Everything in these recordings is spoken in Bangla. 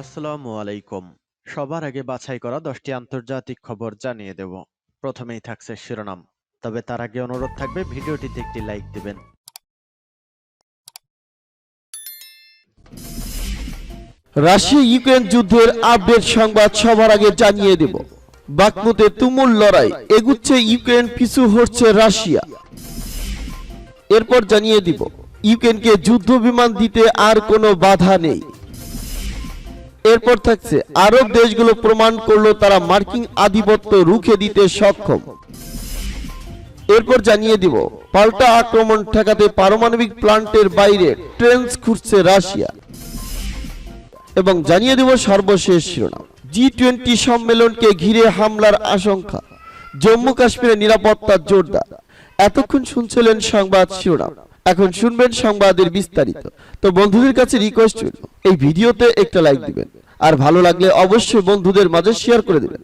আসসালামু আলাইকুম। সবার আগে বাছাই করা দশটি আন্তর্জাতিক খবর জানিয়ে দেব। প্রথমেই থাকছে শিরোনাম। তবে তার আগে অনুরোধ থাকবে, ভিডিওটিতে একটি লাইক দিবেন। রাশিয়া ইউক্রেন যুদ্ধের আপডেট সংবাদ সবার আগে জানিয়ে দেব। বাকমুতে তুমুল লড়াই, এগুচ্ছে ইউক্রেন, পিছু হচ্ছে রাশিয়া। এরপর জানিয়ে দিব, ইউক্রেনকে যুদ্ধ বিমান দিতে আর কোনো বাধা নেই। এরপর থাকছে, আরব দেশগুলো প্রমাণ করল তারা মার্কিন আধিপত্য রুখে দিতে সক্ষম। এরপর জানিয়ে দিব, পাল্টা আক্রমণ ঠেকাতে পারমাণবিক প্লান্টের বাইরে ট্রেন্স খুঁজছে রাশিয়া। এবং জানিয়ে দেব সর্বশেষ শিরোনাম জি টোয়েন্টি সম্মেলনকে ঘিরে হামলার আশঙ্কা জম্মু কাশ্মীরের নিরাপত্তা জোরদার। এতক্ষণ শুনছিলেন সংবাদ শিরোনাম। এখন শুনবেন সংবাদের বিস্তারিত। তো বন্ধুদের কাছে রিকোয়েস্ট রইল, এই ভিডিওতে একটা লাইক দিবেন। আর ভালো লাগলে অবশ্যই বন্ধুদের মাঝে শেয়ার করে দিবেন।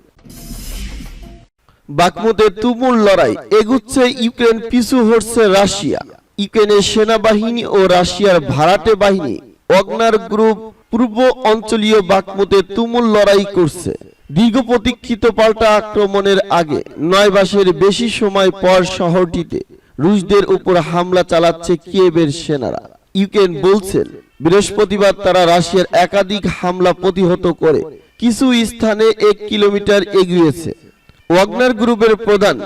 বাকমুতে তুমুল লড়াই, এগুচ্ছে ইউক্রেন পিছু হচ্ছে রাশিয়া। ইউক্রেনের সেনাবাহিনী ও রাশিয়ার ভাড়াটে বাহিনী অগ্নার গ্রুপ পূর্ব অঞ্চলীয় বাকমুতে তুমুল লড়াই করছে। দীর্ঘ প্রতীক্ষিত পাল্টা আক্রমণের আগে নয় মাসের বেশি সময় পর শহরটিতে রুশদের উপর হামলা চালাচ্ছে কিয়েভের সেনারা। ইউক্রেন বলছেন বৃহস্পতিবার তারা রাশিয়ার একাধিক হামলা প্রতিহত করে। কিছু স্থানে এক কিলোমিটার এগিয়েছে। ওয়াগনার গ্রুপের প্রধান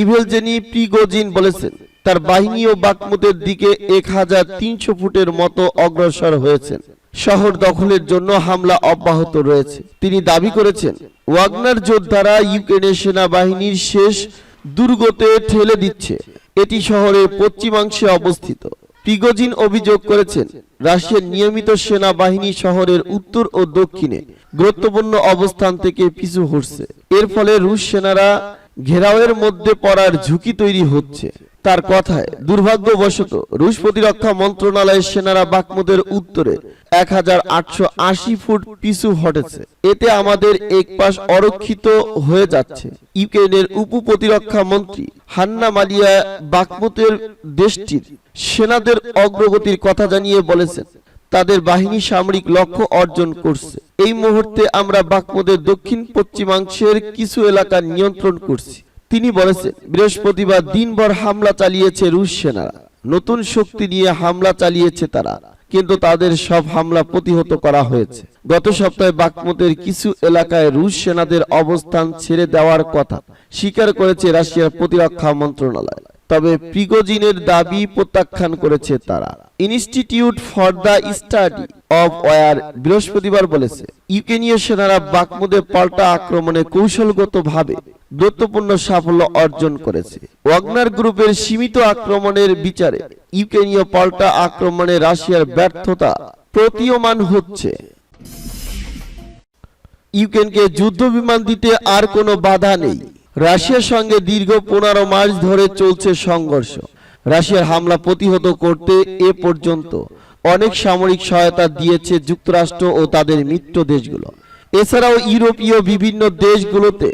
ইভেলজেনি প্রিগোজিন বলেছেন, তার বাহিনী ও বাকমুতের দিকে এক হাজার তিনশো ফুটের মতো অগ্রসর হয়েছেন শহর দখলের জন্য হামলা অব্যাহত রয়েছে। তিনি দাবি করেছেন, ওয়াগনার যোদ্ধারা ইউক্রেনের সেনাবাহিনীর শেষ দুর্গতে ঠেলে দিচ্ছে। এটি শহরের পশ্চিমাংশে অবস্থিত। প্রিগোজিন অভিযোগ করেছেন, রাশিয়ার নিয়মিত সেনাবাহিনী শহরের উত্তর ও দক্ষিণে গুরুত্বপূর্ণ অবস্থান থেকে পিছু হটছে। এর ফলে রুশ সেনারা ঘেরাওয়ের মধ্যে পড়ার ঝুঁকি তৈরি হচ্ছে। তার কথায় দুর্ভাগ্যবশত রুশ প্রতিরক্ষা মন্ত্রণালয়ের সেনারা বাকমুদের উত্তরে এক হাজার আটশো আশি ফুট পিছু হটেছে। এতে আমাদের এক পাশ অরক্ষিত হয়ে যাচ্ছে। ইউক্রেনের উপ প্রতিরক্ষা মন্ত্রী হান্না মালিয়া বাকমুতের দেশটির সেনাদের অগ্রগতির কথা জানিয়ে বলেছেন, তাদের বাহিনী সামরিক লক্ষ্য অর্জন করছে। এই মুহূর্তে আমরা বাকমুদের দক্ষিণ পশ্চিমাংশের কিছু এলাকা নিয়ন্ত্রণ করছি। তিনি বলেছেন বৃহস্পতিবার দিনভর হামলা চালিয়েছে রুশ সেনারা। নতুন শক্তি নিয়ে হামলা চালিয়েছে তারা, কিন্তু তাদের সব হামলা প্রতিহত করা হয়েছে। গত সপ্তাহে বাকমতের কিছু এলাকায় রুশ সেনাদের অবস্থান ছেড়ে দেওয়ার কথা স্বীকার করেছে রাশিয়ার প্রতিরক্ষা মন্ত্রণালয়। তবে প্রিগোজিনের দাবি প্রত্যাখ্যান করেছে তারা। Institute for the study of war বৃহস্পতিবার বলেছে, ইউক্রেনীয় সেনারা বাকমুদে পাল্টা আক্রমণে কৌশলগতভাবে গুরুত্বপূর্ণ সাফল্য অর্জন করেছে। ওয়াগনার গ্রুপের সীমিত আক্রমণের বিচারে ইউক্রেনীয় পাল্টা আক্রমণে রাশিয়ার ব্যর্থতা প্রতীয়মান হচ্ছে। ইউক্রেনকে যুদ্ধ বিমান দিতে আর কোনো বাধা নেই। রাশিয়ার সঙ্গে দীর্ঘ পনেরো মাস ধরে চলছে সংঘর্ষ। রাশিয়ার হামলা প্রতিহত করতে এ পর্যন্ত অনেক সামরিক সহায়তা দিয়েছে যুক্তরাষ্ট্র ও তাদের মিত্র দেশগুলো। এছাড়াও ইউরোপীয় বিভিন্ন দেশগুলোতে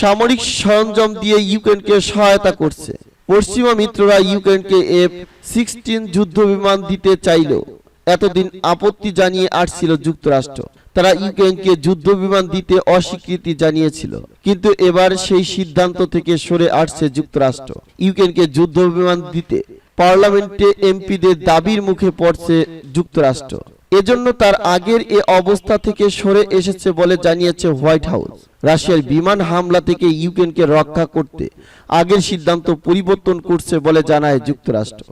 সামরিক সরঞ্জাম দিয়ে ইউক্রেনকে সহায়তা করছে। পশ্চিমা মিত্ররা ইউক্রেনকে এফ সিক্সটিন যুদ্ধ বিমান দিতে চাইলেও এতদিন আপত্তি জানিয়ে আসছিল যুক্তরাষ্ট্র। তারা ইউক্রেনকে যুদ্ধ বিমান দিতে অস্বীকৃতি জানিয়েছিল। কিন্তু এবার সেই সিদ্ধান্ত থেকে সরে আসছে যুক্তরাষ্ট্র। ইউক্রেনকে যুদ্ধ বিমান দিতে পার্লামেন্টে এমপিদের দাবির মুখে পড়ছে যুক্তরাষ্ট্র। এজন্য তার আগের এ অবস্থা থেকে সরে এসেছে বলে জানিয়েছে হোয়াইট হাউস, রাশিয়ার বিমান হামলা থেকে ইউক্রেনকে রক্ষা করতে। আগের সিদ্ধান্ত পরিবর্তন করছে বলে জানায় যুক্তরাষ্ট্র।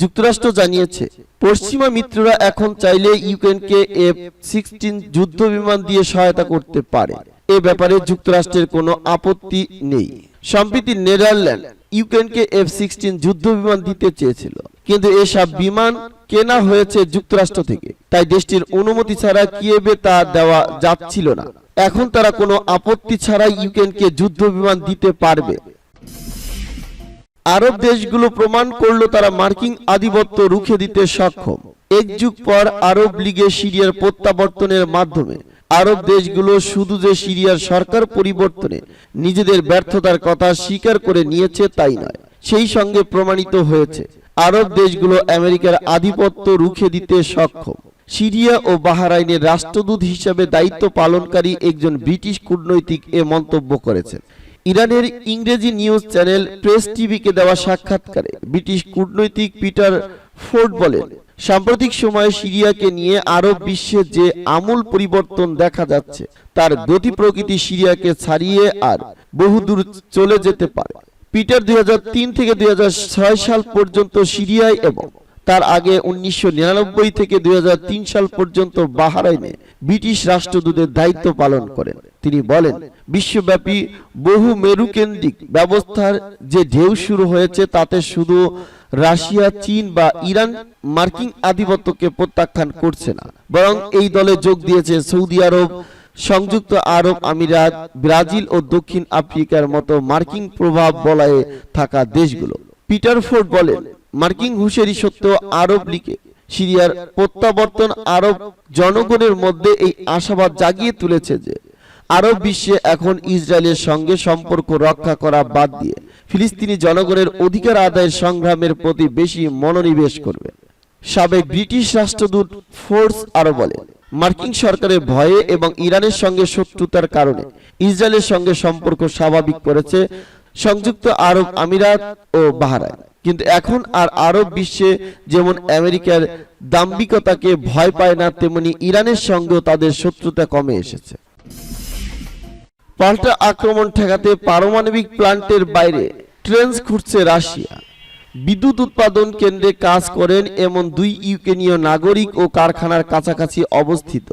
যুক্তরাষ্ট্র জানিয়েছে, পশ্চিমা মিত্ররা এখন চাইলে ইউক্রেনকে এফ সিক্সটিন যুদ্ধ বিমান দিয়ে সহায়তা করতে পারে। এ ব্যাপারে যুক্তরাষ্ট্রের কোনো আপত্তি নেই। সম্প্রতি নেদারল্যান্ড ইউক্রেনকে এফ সিক্সটিন যুদ্ধ বিমান দিতে চেয়েছিল। কিন্তু এসব বিমান কেনা হয়েছে যুক্তরাষ্ট্র থেকে। তাই দেশটির অনুমতি ছাড়া কিয়েবে তা দেওয়া যাচ্ছিল না। এখন তারা কোনো আপত্তি ছাড়াই ইউক্রেনকে যুদ্ধ বিমান দিতে পারবে। আরব দেশগুলো প্রমাণ করল তারা মার্কিন আধিপত্য রুখে দিতে সক্ষম। এক যুগ পর আরব লীগে সিরিয়ার প্রত্যাবর্তনের মাধ্যমে আরব দেশগুলো শুধু যে সিরিয়ার সরকার পরিবর্তনে নিজেদের ব্যর্থতার কথা স্বীকার করে নিয়েছে তাই নয়, সেই সঙ্গে প্রমাণিত হয়েছে। আরব দেশগুলো আমেরিকার আধিপত্য রুখে দিতে সক্ষম। সিরিয়া ও বাহারাইনের রাষ্ট্রদূত হিসাবে দায়িত্ব পালনকারী একজন ব্রিটিশ কূটনৈতিক এ মন্তব্য করেছেন। ইরানের ইংরেজি নিউজ চ্যানেল প্রেস টিভিকে দেওয়া সাক্ষাৎকারে ব্রিটিশ কূটনৈতিক পিটার ফোর্ড বলেন সাম্প্রতিক সময়ে সিরিয়াকে নিয়ে আরব বিশ্বে যে আমূল পরিবর্তন দেখা যাচ্ছে, তার গতি প্রকৃতি সিরিয়াকে ছাড়িয়ে আর বহুদূর চলে যেতে পারে। পিটার দুই হাজার তিন থেকে দুই হাজার ছয় সাল পর্যন্ত সিরিয়ায় এবং তার আগে উনিশশো নিরানব্বই থেকে দুই সাল পর্যন্ত বাহারাইনে ব্রিটিশ রাষ্ট্রদূতের দায়িত্ব পালন করেন। তিনি বলেন, বিশ্বব্যাপী বহু মেরুকেন্দ্রিক ব্যবস্থার যে ঢেউ শুরু হয়েছে, তাতে শুধু রাশিয়া, চীন বা ইরান মার্কিন আধিপত্যকে প্রত্যাখ্যান করছে না, বরং এই দলে যোগ দিয়েছে সৌদি আরব, সংযুক্ত আরব আমিরাত, ব্রাজিল ও দক্ষিণ আফ্রিকার মতো মার্কিন প্রভাব বলয়ে থাকা দেশগুলো। পিটার ফোর্ড বলেন মার্কিন হুঁশিয়ারি সত্ত্বেও আরব লীগে সিরিয়ার প্রত্যাবর্তন আরব জনগণের মধ্যে এই আশাবাদ জাগিয়ে তুলেছে যে আরব বিশ্বে এখন ইসরায়েলের সঙ্গে সম্পর্ক রক্ষা করা বাদ দিয়ে ফিলিস্তিনি জনগণের অধিকার আদায়ের সংগ্রামের প্রতি বেশি মনোনিবেশ করবে। সাবেক ব্রিটিশ রাষ্ট্রদূত ফোর্স আরও বলেন মার্কিন সরকারের ভয়ে এবং ইরানের সঙ্গে শত্রুতার কারণে ইসরায়েলের সঙ্গে সম্পর্ক স্বাভাবিক করেছে সংযুক্ত আরব আমিরাত ও বাহারাইন। কিন্তু এখন আর আরব বিশ্বে যেমন আমেরিকার দাম্ভিকতাকে ভয় পায় না, তেমনি ইরানের সঙ্গেও তাদের শত্রুতা কমে এসেছে। পাল্টা আক্রমণ ঠেকাতে পারমাণবিক প্ল্যান্টের বাইরে ট্রেন্স খুঁড়ছে রাশিয়া। বিদ্যুৎ উৎপাদন কেন্দ্রে কাজ করেন এমন দুই ইউক্রেনীয় নাগরিক ও কারখানার কাছাকাছি অবস্থিত।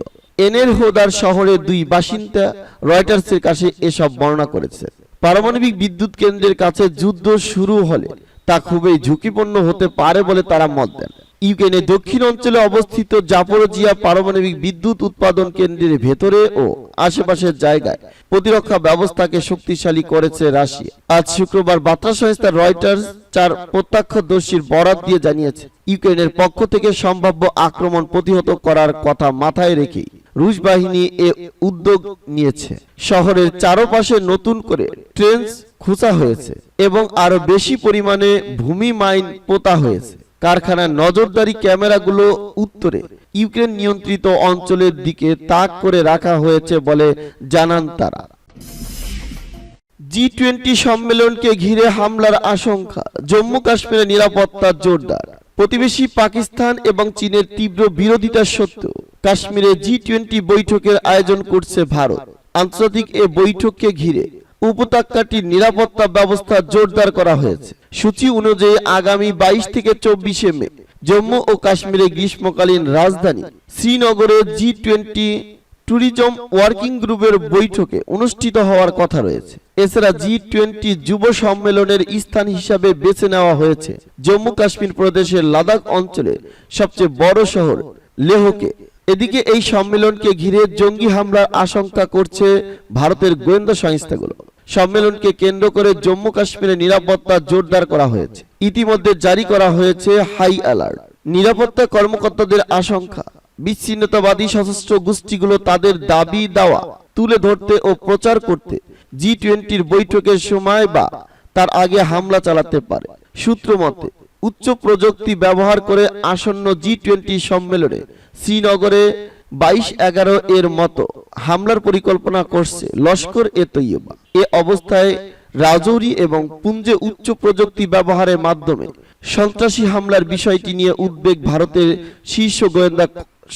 এনের হোদার শহরের দুই বাসিন্দা রয়টার্সের কাছে এসব বর্ণনা করেছে। পারমাণবিক বিদ্যুৎ কেন্দ্রের কাছে যুদ্ধ শুরু হলে তা খুবই ঝুঁকিপূর্ণ হতে পারে বলে তারা মত দেন। ইউক্রেনের দক্ষিণ অঞ্চলে অবস্থিত জাপোরোজিয়া পারমাণবিক বিদ্যুৎ উৎপাদন কেন্দ্রের ভেতরে ও আশেপাশের জায়গায় প্রতিরক্ষা ব্যবস্থাকে শক্তিশালী করেছে রাশিয়া। আজ শুক্রবার বার্তা সংস্থা রয়টার্স চার প্রত্যক্ষদর্শীর বরাত দিয়ে জানিয়েছে, ইউক্রেনের পক্ষ থেকে সম্ভাব্য আক্রমণ প্রতিহত করার কথা মাথায় রেখেই রুশ বাহিনী এ উদ্যোগ নিয়েছে। শহরের চারপাশে নতুন করে ট্রেন্স খুঁচা হয়েছে এবং আরও বেশি পরিমাণে ভূমি মাইন পোতা হয়েছে। কারখানার নজরদারি ক্যামেরাগুলো উত্তরে ইউক্রেন নিয়ন্ত্রিত অঞ্চলের দিকে তাক করে রাখা হয়েছে বলে জানান তারা। জি টোয়েন্টি সম্মেলনকে ঘিরে হামলার আশঙ্কা, জম্মু কাশ্মীরের নিরাপত্তা জোরদার। প্রতিবেশী পাকিস্তান এবং চীনের তীব্র বিরোধিতা সত্ত্বেও কাশ্মীরে জি টোয়েন্টি বৈঠকের আয়োজন করছে ভারত। আন্তর্জাতিক এ বৈঠককে ঘিরে উপত্যকাটির নিরাপত্তা ব্যবস্থা জোরদার করা হয়েছে। সূচি অনুযায়ী আগামী বাইশ থেকে চব্বিশে মে, জম্মু ও কাশ্মীরে গ্রীষ্মকালীন রাজধানী শ্রীনগরে জি টোয়েন্টি ট্যুরিজম ওয়ার্কিং গ্রুপের বৈঠকে অনুষ্ঠিত হওয়ার কথা রয়েছে। এছাড়া জি টোয়েন্টি যুব সম্মেলনের স্থান হিসাবে বেছে নেওয়া হয়েছে। জম্মু কাশ্মীর প্রদেশের লাদাখ অঞ্চলের সবচেয়ে বড় শহর লেহকে। এদিকে এই সম্মেলনকে ঘিরে জঙ্গি হামলার আশঙ্কা করছে ভারতের গোয়েন্দা সংস্থাগুলো। সম্মেলনকে কেন্দ্র করে জম্মু কাশ্মীরে নিরাপত্তা জোরদার করা হয়েছে। ইতিমধ্যে জারি করা হয়েছে হাই অ্যালার্ট। নিরাপত্তা কর্মকর্তাদের আশঙ্কা। বিচ্ছিন্নতাবাদী সশস্ত্র গোষ্ঠীগুলো তাদের দাবি দাওয়া তুলে ধরতে ও প্রচার করতে জি টোয়েন্টির বৈঠকের সময় বা তার আগে হামলা চালাতে পারে। সূত্র মতে উচ্চ প্রযুক্তি ব্যবহার করে আসন্ন জি টোয়েন্টি সম্মেলনে শ্রীনগরে বাইশ এগারো এর মতো হামলার পরিকল্পনা করছে লস্কর এ তৈয়বা। এ অবস্থায় রাজৌরি এবং পুঞ্জে উচ্চ প্রযুক্তি ব্যবহারের মাধ্যমে সন্ত্রাসী হামলার বিষয়টি নিয়ে উদ্বেগ ভারতের শীর্ষ গোয়েন্দা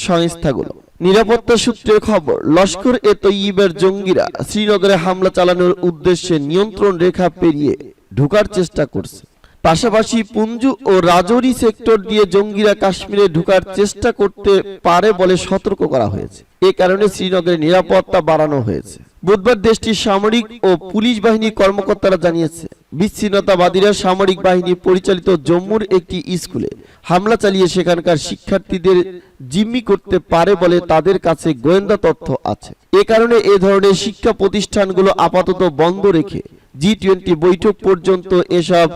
সংস্থাগুলো। নিরাপত্তা সূত্রের খবর, লস্কর এ তৈয়বের জঙ্গিরা শ্রীনগরে হামলা চালানোর উদ্দেশ্যে নিয়ন্ত্রণ রেখা পেরিয়ে ঢোকার চেষ্টা করছে। পাশাপাশি পুঞ্জু ও রাজৌরি সেক্টর দিয়ে জঙ্গিরা কাশ্মীরে ঢোকার চেষ্টা করতে পারে বলে সতর্ক করা হয়েছে। এ কারণে শ্রীনগরে নিরাপত্তা বাড়ানো হয়েছে। বুধবার দেশটির সামরিক ও পুলিশ বাহিনীর কর্মকর্তারা জানিয়েছে, বিচ্ছিন্নতাবাদীরা সামরিক বাহিনী পরিচালিত জম্মুর একটি স্কুলে হামলা চালিয়ে সেখানকার শিক্ষার্থীদের জিম্মি করতে পারে বলে তাদের কাছে গোয়েন্দা তথ্য আছে। এ কারণে এ ধরনের শিক্ষা প্রতিষ্ঠানগুলো আপাতত বন্ধ রেখে জি টোয়েন্টি বৈঠক পর্যন্ত এসব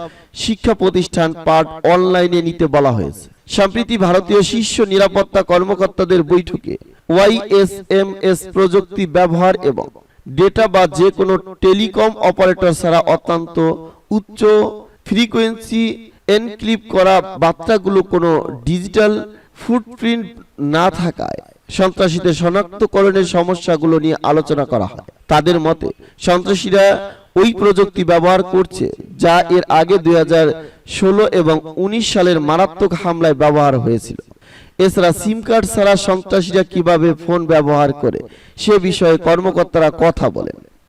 শিক্ষা প্রতিষ্ঠান পাঠ অনলাইনে নিতে বলা হয়েছে। সম্প্রতি ভারতীয় শীর্ষ নিরাপত্তা কর্মকর্তাদের বৈঠকে ওয়াইএসএমএস প্রযুক্তি ব্যবহার এবং ডেটা বা যে কোনো টেলিকম অপারেটর ছাড়া অত্যন্ত উচ্চ ফ্রিকোয়েন্সি এনক্লিপ করা বার্তাগুলো কোনো ডিজিটাল ফুটপ্রিন্ট না থাকায় সন্ত্রাসীদের শনাক্তকরণের সমস্যাগুলো নিয়ে আলোচনা করা হয়। তাদের মতে, সন্ত্রাসীরা ওই প্রযুক্তি ব্যবহার করছে, যা এর আগে দুই এবং উনিশ সালের মারাত্মক হামলায় ব্যবহার হয়েছিল। এছাড়া সিম কার্ড ছাড়া সন্ত্রাসীরা কীভাবে ফোন ব্যবহার করে, সে বিষয়ে কর্মকর্তারা কথা বলেন।